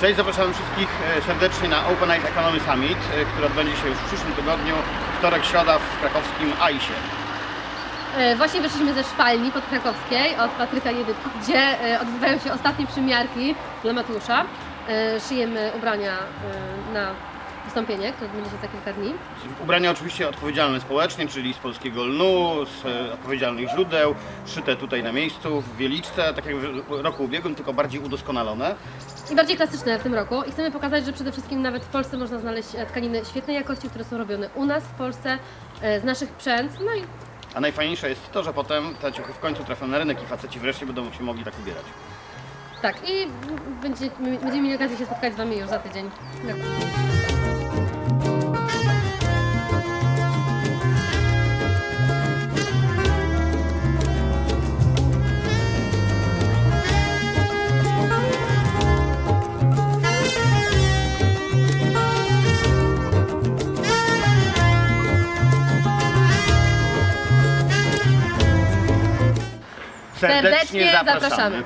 Cześć, zapraszamy wszystkich e, serdecznie na Open Eyes Economy Summit, e, który odbędzie się już w przyszłym tygodniu, wtorek, środa w krakowskim AISie. E, Właśnie wyszliśmy ze szwalni podkrakowskiej od Patryka Jedyki, gdzie odbywają się ostatnie przymiarki dla Mateusza. E, Szyjemy ubrania na wystąpienie, które będzie się za kilka dni. Ubrania oczywiście odpowiedzialne społecznie, czyli z polskiego lnu, z e, odpowiedzialnych źródeł, szyte tutaj na miejscu, w Wieliczce, tak jak w roku ubiegłym, tylko bardziej udoskonalone. I bardziej klasyczne w tym roku. I chcemy pokazać, że przede wszystkim nawet w Polsce można znaleźć e, tkaniny świetnej jakości, które są robione u nas w Polsce, e, z naszych przędz. No i A najfajniejsze jest to, że potem te ciuchy w końcu trafią na rynek i faceci wreszcie będą się mogli tak ubierać. tak, i będzie, będziemy mieli okazję się spotkać z Wami już za tydzień. Serdecznie zapraszamy.